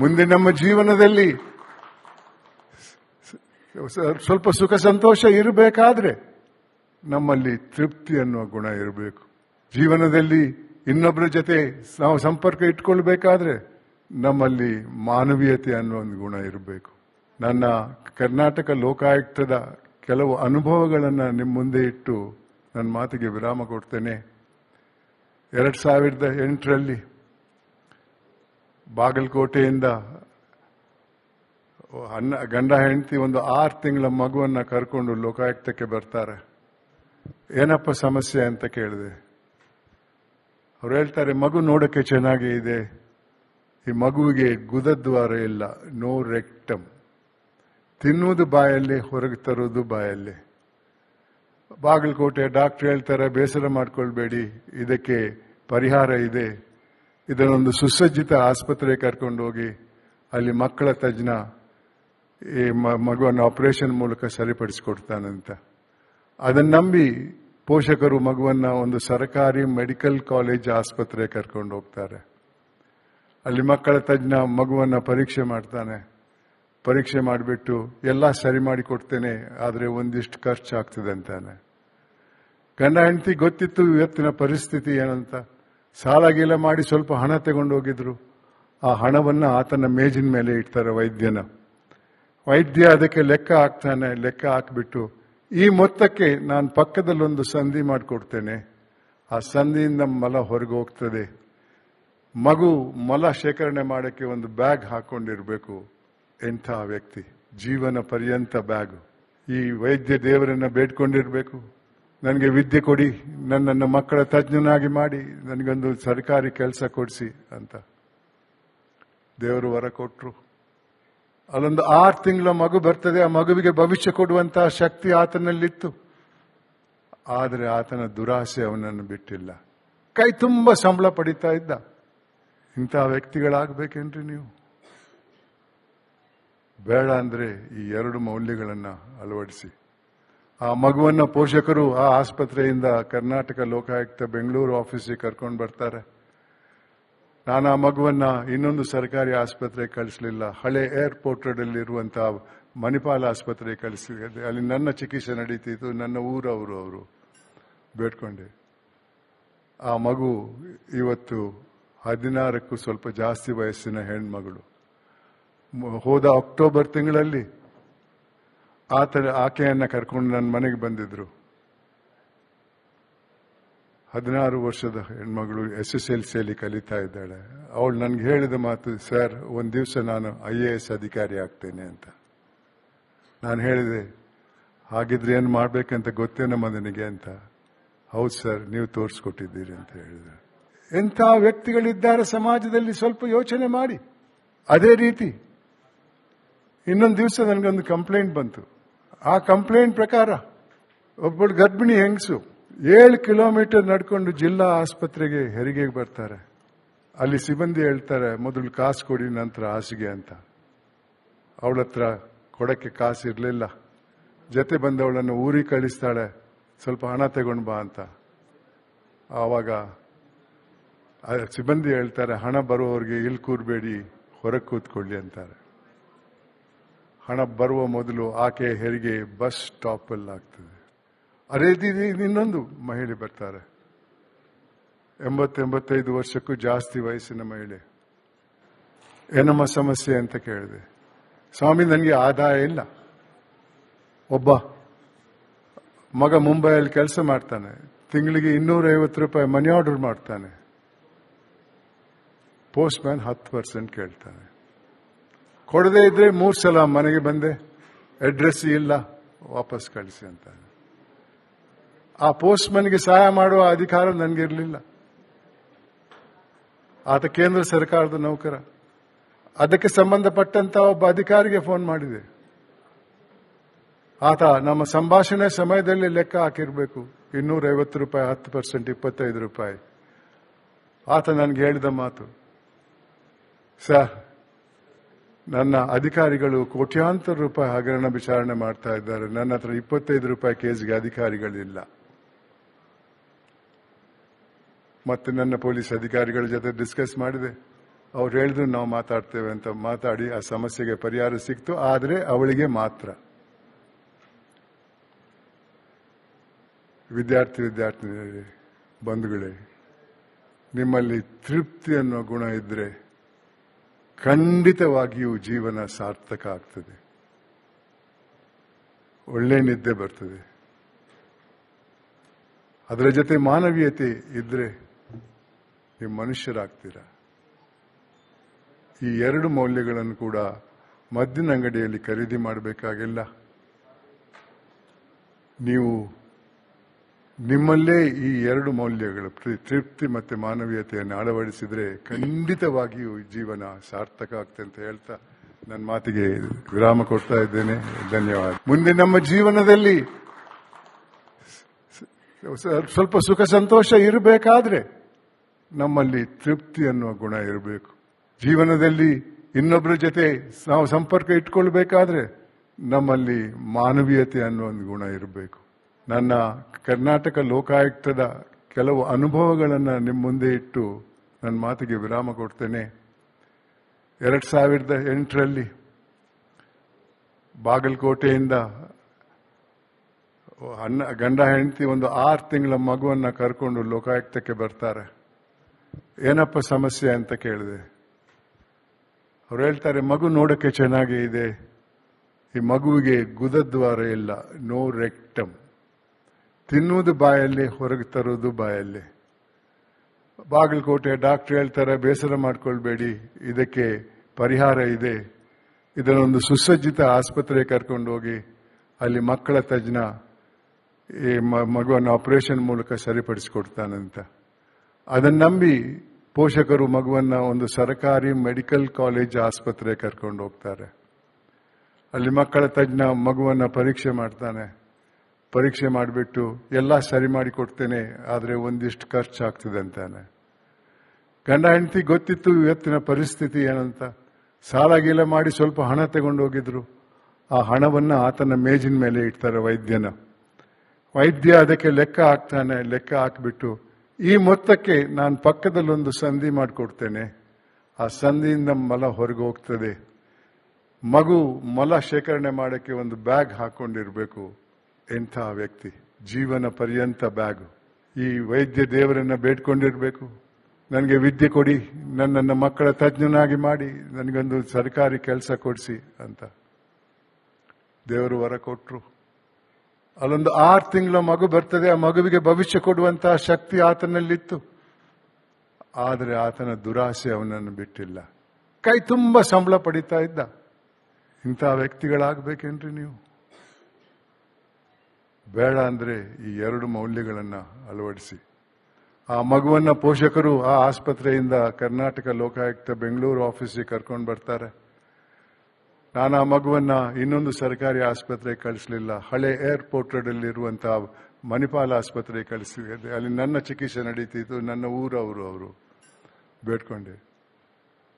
ಮುಂದೆ ನಮ್ಮ ಜೀವನದಲ್ಲಿ ಸ್ವಲ್ಪ ಸುಖ ಸಂತೋಷ ಇರಬೇಕಾದ್ರೆ ನಮ್ಮಲ್ಲಿ ತೃಪ್ತಿ ಅನ್ನುವ ಗುಣ ಇರಬೇಕು. ಜೀವನದಲ್ಲಿ ಇನ್ನೊಬ್ಬರ ಜೊತೆ ನಾವು ಸಂಪರ್ಕ ಇಟ್ಕೊಳ್ಬೇಕಾದ್ರೆ ನಮ್ಮಲ್ಲಿ ಮಾನವೀಯತೆ ಅನ್ನೋ ಒಂದು ಗುಣ ಇರಬೇಕು. ನನ್ನ ಕರ್ನಾಟಕ ಲೋಕಾಯುಕ್ತದ ಕೆಲವು ಅನುಭವಗಳನ್ನು ನಿಮ್ಮ ಮುಂದೆ ಇಟ್ಟು ನನ್ನ ಮಾತಿಗೆ ವಿರಾಮ ಕೊಡ್ತೇನೆ. ಎರಡು ಸಾವಿರದ ಎಂಟರಲ್ಲಿ ಬಾಗಲಕೋಟೆಯಿಂದ ಅನ್ನ ಗಂಡ ಹೆಂಡತಿ ಒಂದು ಆರು ತಿಂಗಳ ಮಗುವನ್ನು ಕರ್ಕೊಂಡು ಲೋಕಾಯುಕ್ತಕ್ಕೆ ಬರ್ತಾರೆ. ಏನಪ್ಪ ಸಮಸ್ಯೆ ಅಂತ ಕೇಳಿದೆ. ಅವ್ರು ಹೇಳ್ತಾರೆ, ಮಗು ನೋಡೋಕ್ಕೆ ಚೆನ್ನಾಗಿ ಇದೆ. ಈ ಮಗುವಿಗೆ ಗುದದ್ವಾರ ಇಲ್ಲ, ನೋ ರೆಕ್ಟಮ್. ತಿನ್ನುವುದು ಬಾಯಲ್ಲಿ, ಹೊರಗೆ ತರುವುದು ಬಾಯಲ್ಲಿ. ಬಾಗಲಕೋಟೆ ಡಾಕ್ಟರ್ ಹೇಳ್ತಾರೆ, ಬೇಸರ ಮಾಡ್ಕೊಳ್ಬೇಡಿ, ಇದಕ್ಕೆ ಪರಿಹಾರ ಇದೆ. ಇದನ್ನೊಂದು ಸುಸಜ್ಜಿತ ಆಸ್ಪತ್ರೆಗೆ ಕರ್ಕೊಂಡು ಹೋಗಿ ಅಲ್ಲಿ ಮಕ್ಕಳ ತಜ್ಞ ಈ ಮಗುವನ್ನು ಆಪರೇಷನ್ ಮೂಲಕ ಸರಿಪಡಿಸಿಕೊಡ್ತಾನಂತ. ಅದನ್ನ ನಂಬಿ ಪೋಷಕರು ಮಗುವನ್ನ ಒಂದು ಸರ್ಕಾರಿ ಮೆಡಿಕಲ್ ಕಾಲೇಜ್ ಆಸ್ಪತ್ರೆಗೆ ಕರ್ಕೊಂಡು ಹೋಗ್ತಾರೆ. ಅಲ್ಲಿ ಮಕ್ಕಳ ತಜ್ಞ ಮಗುವನ್ನ ಪರೀಕ್ಷೆ ಮಾಡ್ತಾನೆ. ಪರೀಕ್ಷೆ ಮಾಡಿಬಿಟ್ಟು ಎಲ್ಲ ಸರಿ ಮಾಡಿ ಕೊಡ್ತೇನೆ, ಆದರೆ ಒಂದಿಷ್ಟು ಖರ್ಚಾಗ್ತದೆ ಅಂತಾನೆ. ಗಂಡ ಹೆಂಡತಿ ಗೊತ್ತಿತ್ತು ಇವತ್ತಿನ ಪರಿಸ್ಥಿತಿ ಏನಂತ? ಸಾಲ ಗೀಲ ಮಾಡಿ ಸ್ವಲ್ಪ ಹಣ ತಗೊಂಡು ಹೋಗಿದ್ರು ಆ ಹಣವನ್ನ ಆತನ ಮೇಜಿನ ಮೇಲೆ ಇಡ್ತಾರೆ ವೈದ್ಯನ. ವೈದ್ಯ ಅದಕ್ಕೆ ಲೆಕ್ಕ ಹಾಕ್ತಾನೆ, ಲೆಕ್ಕ ಹಾಕ್ಬಿಟ್ಟು, ಈ ಮೊತ್ತಕ್ಕೆ ನಾನು ಪಕ್ಕದಲ್ಲೊಂದು ಸಂಧಿ ಮಾಡಿಕೊಡ್ತೇನೆ. ಆ ಸಂಧಿಯಿಂದ ಮಲ ಹೊರಗೆ ಹೋಗ್ತದೆ ಮಗು ಮಲ ಶೇಖರಣೆ ಮಾಡೋಕ್ಕೆ ಒಂದು ಬ್ಯಾಗ್ ಹಾಕೊಂಡಿರಬೇಕು. ಎಂಥ ವ್ಯಕ್ತಿ. ಜೀವನ ಪರ್ಯಂತ ಬ್ಯಾಗು. ಈ ವೈದ್ಯ ದೇವರನ್ನ ಬೇಡ್ಕೊಂಡಿರ್ಬೇಕು. ನನಗೆ ವಿದ್ಯೆ ಕೊಡಿ, ನನ್ನನ್ನು ಮಕ್ಕಳ ತಜ್ಞನಾಗಿ ಮಾಡಿ, ನನಗೊಂದು ಸರ್ಕಾರಿ ಕೆಲಸ ಕೊಡಿಸಿ ಅಂತ. ದೇವರು ವರ ಕೊಟ್ಟರು ಅಲ್ಲೊಂದು ಆರು ತಿಂಗಳ ಮಗು ಬರ್ತದೆ, ಆ ಮಗುವಿಗೆ ಭವಿಷ್ಯ ಕೊಡುವಂತಹ ಶಕ್ತಿ ಆತನಲ್ಲಿತ್ತು. ಆದರೆ ಆತನ ದುರಾಸೆ ಅವನನ್ನು ಬಿಟ್ಟಿಲ್ಲ. ಕೈ ತುಂಬ ಸಂಬಳ ಪಡಿತಾ ಇದ್ದ. ಇಂತಹ ವ್ಯಕ್ತಿಗಳಾಗಬೇಕೇನ್ರಿ ನೀವು? ಬೇಡ ಅಂದ್ರೆ ಈ ಎರಡು ಮೌಲ್ಯಗಳನ್ನು ಅಳವಡಿಸಿ. ಆ ಮಗುವನ್ನ ಪೋಷಕರು ಆ ಆಸ್ಪತ್ರೆಯಿಂದ ಕರ್ನಾಟಕ ಲೋಕಾಯುಕ್ತ ಬೆಂಗಳೂರು ಆಫೀಸಿಗೆ ಕರ್ಕೊಂಡು ಬರ್ತಾರೆ. ನಾನು ಆ ಮಗುವನ್ನ ಇನ್ನೊಂದು ಸರ್ಕಾರಿ ಆಸ್ಪತ್ರೆಗೆ ಕಳಿಸಲಿಲ್ಲ. ಹಳೆ ಏರ್ಪೋರ್ಟ್ ಇರುವಂತಹ ಮಣಿಪಾಲ ಆಸ್ಪತ್ರೆಗೆ ಕಳಿಸಿದೆ ಅಲ್ಲಿ ನನ್ನ ಚಿಕಿತ್ಸೆ ನಡೀತಿತ್ತು. ನನ್ನ ಊರವರು ಅವರು ಬೇಡ್ಕೊಂಡೆ. ಆ ಮಗು ಇವತ್ತು ಹದಿನಾರಕ್ಕೂ ಸ್ವಲ್ಪ ಜಾಸ್ತಿ ವಯಸ್ಸಿನ ಹೆಣ್ಮಗಳು. ಹೋದ ಅಕ್ಟೋಬರ್ ತಿಂಗಳಲ್ಲಿ ಆತ ಆಕೆಯನ್ನು ಕರ್ಕೊಂಡು ನನ್ನ ಮನೆಗೆ ಬಂದಿದ್ರು. ಹದಿನಾರು ವರ್ಷದ ಹೆಣ್ಮಗಳು ಎಸ್ ಎಸ್ ಎಲ್ ಸಿಯಲ್ಲಿ ಕಲಿತಾ ಇದ್ದಾಳೆ. ಅವಳು ನನಗೆ ಹೇಳಿದ ಮಾತು, ಸರ್, ಒಂದು ದಿವಸ ನಾನು ಐ ಎ ಎಸ್ ಅಧಿಕಾರಿ ಆಗ್ತೇನೆ ಅಂತ. ನಾನು ಹೇಳಿದೆ, ಹಾಗಿದ್ರೆ ಏನು ಮಾಡ್ಬೇಕಂತ ಗೊತ್ತೇನಮ್ಮ ನನಗೆ ಅಂತ. ಹೌದು ಸರ್, ನೀವು ತೋರಿಸ್ಕೊಟ್ಟಿದ್ದೀರಿ ಅಂತ ಹೇಳಿದೆ. ಎಂಥ ವ್ಯಕ್ತಿಗಳಿದ್ದಾರೆ ಸಮಾಜದಲ್ಲಿ ಸ್ವಲ್ಪ ಯೋಚನೆ ಮಾಡಿ. ಅದೇ ರೀತಿ, ಇನ್ನೊಂದು ದಿವಸ ನನಗೊಂದು ಕಂಪ್ಲೇಂಟ್ ಬಂತು. ಆ ಕಂಪ್ಲೇಂಟ್ ಪ್ರಕಾರ ಒಬ್ಬಳು ಗರ್ಭಿಣಿ ಹೆಂಗಸು ಏಳು ಕಿಲೋಮೀಟರ್ ನಡ್ಕೊಂಡು ಜಿಲ್ಲಾ ಆಸ್ಪತ್ರೆಗೆ ಹೆರಿಗೆಗೆ ಬರ್ತಾರೆ. ಅಲ್ಲಿ ಸಿಬ್ಬಂದಿ ಹೇಳ್ತಾರೆ, ಮೊದಲು ಕಾಸು ಕೊಡಿ, ನಂತರ ಹಾಸಿಗೆ ಅಂತ. ಅವಳ ಹತ್ರ ಕೊಡಕ್ಕೆ ಕಾಸು ಇರಲಿಲ್ಲ. ಜೊತೆ ಬಂದವಳನ್ನು ಊರಿಗೆ ಕಳಿಸ್ತಾಳೆ, ಸ್ವಲ್ಪ ಹಣ ತಗೊಂಡು ಬಾ ಅಂತ. ಆವಾಗ ಸಿಬ್ಬಂದಿ ಹೇಳ್ತಾರೆ, ಹಣ ಬರುವವರಿಗೆ ಇಲ್ಲಿ ಕೂರ್ಬೇಡಿ, ಹೊರಗೆ ಕೂತ್ಕೊಳ್ಳಿ ಅಂತಾರೆ. ಹಣ ಬರುವ ಮೊದಲು ಆಕೆ ಹೆರಿಗೆ ಬಸ್ ಸ್ಟಾಪ್ ಅಲ್ಲಿ ಆಗ್ತದೆ. ಅದೇ ರೀತಿ ಇನ್ನೊಂದು ಮಹಿಳೆ ಬರ್ತಾರೆ. ಎಂಬತ್ತೆಂಬತ್ತೈದು ವರ್ಷಕ್ಕೂ ಜಾಸ್ತಿ ವಯಸ್ಸಿನ ಮಹಿಳೆ. ಏನಮ್ಮ ಸಮಸ್ಯೆ ಅಂತ ಕೇಳಿದೆ. ಸ್ವಾಮಿ, ನನಗೆ ಆದಾಯ ಇಲ್ಲ. ಒಬ್ಬ ಮಗ ಮುಂಬೈಯಲ್ಲಿ ಕೆಲಸ ಮಾಡ್ತಾನೆ. ತಿಂಗಳಿಗೆ ಇನ್ನೂರೈವತ್ತು ರೂಪಾಯಿ ಮನಿ ಆರ್ಡರ್ ಮಾಡ್ತಾನೆ. ಪೋಸ್ಟ್ ಮ್ಯಾನ್ ಹತ್ತು ಪರ್ಸೆಂಟ್ ಕೇಳ್ತಾನೆ. ಕೊಡದೇ ಇದ್ರೆ ಮೂರು ಸಲ ಮನೆಗೆ ಬಂದೆ. ಅಡ್ರೆಸ್ ಇಲ್ಲ. ವಾಪಸ್ ಕಳಿಸಿ ಅಂತ. ಆ ಪೋಸ್ಟ್ ಮನ್ಗೆ ಸಹಾಯ ಮಾಡುವ ಅಧಿಕಾರ ನನಗಿರಲಿಲ್ಲ. ಆತ ಕೇಂದ್ರ ಸರ್ಕಾರದ ನೌಕರ. ಅದಕ್ಕೆ ಸಂಬಂಧಪಟ್ಟಂತ ಒಬ್ಬ ಅಧಿಕಾರಿಗೆ ಫೋನ್ ಮಾಡಿದೆ. ಆತ, ನಮ್ಮ ಸಂಭಾಷಣೆ ಸಮಯದಲ್ಲಿ ಲೆಕ್ಕ ಹಾಕಿರ್ಬೇಕು. ಇನ್ನೂರ ಐವತ್ತು ರೂಪಾಯಿ, ಹತ್ತು ಪರ್ಸೆಂಟ್ ಇಪ್ಪತ್ತೈದು ರೂಪಾಯಿ. ಆತ ನನಗೆ ಹೇಳಿದ ಮಾತು. ಸರ್ ನನ್ನ ಅಧಿಕಾರಿಗಳು ಕೋಟ್ಯಾಂತರ ರೂಪಾಯಿ ಹಗರಣ ವಿಚಾರಣೆ ಮಾಡ್ತಾ ಇದ್ದಾರೆ. ನನ್ನ ಹತ್ರ ಇಪ್ಪತ್ತೈದು ರೂಪಾಯಿ ಕೇಸ್ಗೆ ಅಧಿಕಾರಿಗಳಿಲ್ಲ. ಮತ್ತೆ ನನ್ನ ಪೊಲೀಸ್ ಅಧಿಕಾರಿಗಳ ಜೊತೆ ಡಿಸ್ಕಸ್ ಮಾಡಿದೆ. ಅವ್ರು ಹೇಳಿದ್ರು ನಾವು ಮಾತಾಡ್ತೇವೆ ಅಂತ ಮಾತಾಡಿ ಆ ಸಮಸ್ಯೆಗೆ ಪರಿಹಾರ ಸಿಕ್ತು, ಆದರೆ ಅವಳಿಗೆ ಮಾತ್ರ. ವಿದ್ಯಾರ್ಥಿ ವಿದ್ಯಾರ್ಥಿನಿಯರೇ, ಬಂಧುಗಳೇ, ನಿಮ್ಮಲ್ಲಿ ತೃಪ್ತಿ ಅನ್ನೋ ಗುಣ ಇದ್ರೆ ಖಂಡಿತವಾಗಿಯೂ ಜೀವನ ಸಾರ್ಥಕ ಆಗ್ತದೆ. ಒಳ್ಳೆ ನಿದ್ದೆ ಬರ್ತದೆ. ಅದರ ಜೊತೆ ಮಾನವೀಯತೆ ಇದ್ರೆ ನೀವು ಮನುಷ್ಯರಾಗ್ತೀರ? ಈ ಎರಡು ಮೌಲ್ಯಗಳನ್ನು ಕೂಡ ಮದ್ದಿನ ಅಂಗಡಿಯಲ್ಲಿ ಖರೀದಿ ಮಾಡಬೇಕಾಗಿಲ್ಲ. ನೀವು ನಿಮ್ಮಲ್ಲೇ ಈ ಎರಡು ಮೌಲ್ಯಗಳು ತೃಪ್ತಿ ಮತ್ತೆ ಮಾನವೀಯತೆಯನ್ನು ಅಳವಡಿಸಿದ್ರೆ ಖಂಡಿತವಾಗಿಯೂ ಜೀವನ ಸಾರ್ಥಕ ಆಗ್ತದೆ ಅಂತ ಹೇಳ್ತಾ ನನ್ನ ಮಾತಿಗೆ ವಿರಾಮ ಕೊಡ್ತಾ ಇದ್ದೇನೆ. ಧನ್ಯವಾದ. ಮುಂದೆ ನಮ್ಮ ಜೀವನದಲ್ಲಿ ಸ್ವಲ್ಪ ಸುಖ ಸಂತೋಷ ಇರಬೇಕಾದ್ರೆ ನಮ್ಮಲ್ಲಿ ತೃಪ್ತಿ ಅನ್ನುವ ಗುಣ ಇರಬೇಕು. ಜೀವನದಲ್ಲಿ ಇನ್ನೊಬ್ಬರ ಜೊತೆ ನಾವು ಸಂಪರ್ಕ ಇಟ್ಕೊಳ್ಬೇಕಾದ್ರೆ ನಮ್ಮಲ್ಲಿ ಮಾನವೀಯತೆ ಅನ್ನುವ ಒಂದು ಗುಣ ಇರಬೇಕು. ನನ್ನ ಕರ್ನಾಟಕ ಲೋಕಾಯುಕ್ತದ ಕೆಲವು ಅನುಭವಗಳನ್ನು ನಿಮ್ಮ ಮುಂದೆ ಇಟ್ಟು ನನ್ನ ಮಾತಿಗೆ ವಿರಾಮ ಕೊಡ್ತೇನೆ. ಎರಡು ಸಾವಿರದ ಎಂಟರಲ್ಲಿ ಬಾಗಲಕೋಟೆಯಿಂದ ಅನ್ನ ಗಂಡ ಹೆಂಡತಿ ಒಂದು ಆರು ತಿಂಗಳ ಮಗುವನ್ನು ಕರ್ಕೊಂಡು ಲೋಕಾಯುಕ್ತಕ್ಕೆ ಬರ್ತಾರೆ. ಏನಪ್ಪ ಸಮಸ್ಯೆ ಅಂತ ಕೇಳಿದೆ. ಅವ್ರು ಹೇಳ್ತಾರೆ, ಮಗು ನೋಡೋಕ್ಕೆ ಚೆನ್ನಾಗೇ ಇದೆ. ಈ ಮಗುವಿಗೆ ಗುದದ್ವಾರ ಇಲ್ಲ, ನೋ ರೆಕ್ಟಮ್. ತಿನ್ನುವುದು ಬಾಯಲ್ಲಿ, ಹೊರಗೆ ತರೋದು ಬಾಯಲ್ಲಿ. ಬಾಗಲಕೋಟೆ ಡಾಕ್ಟರ್ ಹೇಳ್ತಾರೆ, ಬೇಸರ ಮಾಡ್ಕೊಳ್ಬೇಡಿ, ಇದಕ್ಕೆ ಪರಿಹಾರ ಇದೆ. ಇದನ್ನೊಂದು ಸುಸಜ್ಜಿತ ಆಸ್ಪತ್ರೆ ಕರ್ಕೊಂಡು ಹೋಗಿ, ಅಲ್ಲಿ ಮಕ್ಕಳ ತಜ್ಞ, ಈ ಮಗುವನ್ನು ಆಪರೇಷನ್ ಮೂಲಕ ಸರಿಪಡಿಸಿಕೊಡ್ತಾನಂತ. ಅದನ್ನು ನಂಬಿ ಪೋಷಕರು ಮಗುವನ್ನ ಒಂದು ಸರ್ಕಾರಿ ಮೆಡಿಕಲ್ ಕಾಲೇಜ್ ಆಸ್ಪತ್ರೆ ಕರ್ಕೊಂಡು ಹೋಗ್ತಾರೆ. ಅಲ್ಲಿ ಮಕ್ಕಳ ತಜ್ಞ ಮಗುವನ್ನ ಪರೀಕ್ಷೆ ಮಾಡ್ತಾನೆ. ಪರೀಕ್ಷೆ ಮಾಡಿಬಿಟ್ಟು ಎಲ್ಲ ಸರಿ ಮಾಡಿ ಕೊಡ್ತೇನೆ, ಆದರೆ ಒಂದಿಷ್ಟು ಖರ್ಚಾಗ್ತದೆ ಅಂತಾನೆ. ಗಂಡ ಹೆಂಡತಿ ಗೊತ್ತಿತ್ತು ಇವತ್ತಿನ ಪರಿಸ್ಥಿತಿ ಏನಂತ. ಸಾಲ ಗೀಲ ಮಾಡಿ ಸ್ವಲ್ಪ ಹಣ ತಗೊಂಡು ಹೋಗಿದ್ರು ಆ ಹಣವನ್ನು ಆತನ ಮೇಜಿನ ಮೇಲೆ ಇಡ್ತಾರೆ ವೈದ್ಯನ. ವೈದ್ಯ ಅದಕ್ಕೆ ಲೆಕ್ಕ ಹಾಕ್ತಾನೆ, ಲೆಕ್ಕ ಹಾಕಿಬಿಟ್ಟು, ಈ ಮೊತ್ತಕ್ಕೆ ನಾನು ಪಕ್ಕದಲ್ಲಿ ಒಂದು ಸಂಧಿ ಮಾಡಿಕೊಡ್ತೇನೆ. ಆ ಸಂಧಿಯಿಂದ ಮಲ ಹೊರಗೆ ಹೋಗ್ತದೆ ಮಗು ಮಲ ಶೇಖರಣೆ ಮಾಡೋಕ್ಕೆ ಒಂದು ಬ್ಯಾಗ್ ಹಾಕೊಂಡಿರ್ಬೇಕು. ಎಂಥ ವ್ಯಕ್ತಿ? ಜೀವನ ಪರ್ಯಂತ ಬ್ಯಾಗು. ಈ ವೈದ್ಯ ದೇವರನ್ನ ಬೇಡ್ಕೊಂಡಿರ್ಬೇಕು. ನನಗೆ ವಿದ್ಯೆ ಕೊಡಿ, ನನ್ನನ್ನು ಮಕ್ಕಳ ತಜ್ಞನಾಗಿ ಮಾಡಿ, ನನಗೊಂದು ಸರ್ಕಾರಿ ಕೆಲಸ ಕೊಡಿಸಿ ಅಂತ. ದೇವರು ವರ ಕೊಟ್ಟರು ಅಲ್ಲೊಂದು ಆರು ತಿಂಗಳ ಮಗು ಬರ್ತದೆ, ಆ ಮಗುವಿಗೆ ಭವಿಷ್ಯ ಕೊಡುವಂತಹ ಶಕ್ತಿ ಆತನಲ್ಲಿತ್ತು. ಆದರೆ ಆತನ ದುರಾಸೆ ಅವನನ್ನು ಬಿಟ್ಟಿಲ್ಲ. ಕೈ ತುಂಬ ಸಂಬಳ ಪಡಿತಾ ಇದ್ದ. ಇಂಥ ವ್ಯಕ್ತಿಗಳಾಗಬೇಕೇನ್ರಿ ನೀವು? ಬೇಡ ಅಂದರೆ ಈ ಎರಡು ಮೌಲ್ಯಗಳನ್ನು ಅಳವಡಿಸಿ. ಆ ಮಗುವನ್ನ ಪೋಷಕರು ಆ ಆಸ್ಪತ್ರೆಯಿಂದ ಕರ್ನಾಟಕ ಲೋಕಾಯುಕ್ತ ಬೆಂಗಳೂರು ಆಫೀಸಿಗೆ ಕರ್ಕೊಂಡು ಬರ್ತಾರೆ. ನಾನು ಆ ಮಗುವನ್ನ ಇನ್ನೊಂದು ಸರ್ಕಾರಿ ಆಸ್ಪತ್ರೆಗೆ ಕಳಿಸಲಿಲ್ಲ. ಹಳೆ ಏರ್ಪೋರ್ಟ್ ರೋಡಲ್ಲಿರುವಂತಹ ಮಣಿಪಾಲ ಆಸ್ಪತ್ರೆಗೆ ಕಳಿಸಿ ಅಲ್ಲಿ ನನ್ನ ಚಿಕಿತ್ಸೆ ನಡೀತಿತ್ತು. ನನ್ನ ಊರವರು ಅವರು ಬೇಡ್ಕೊಂಡೆ.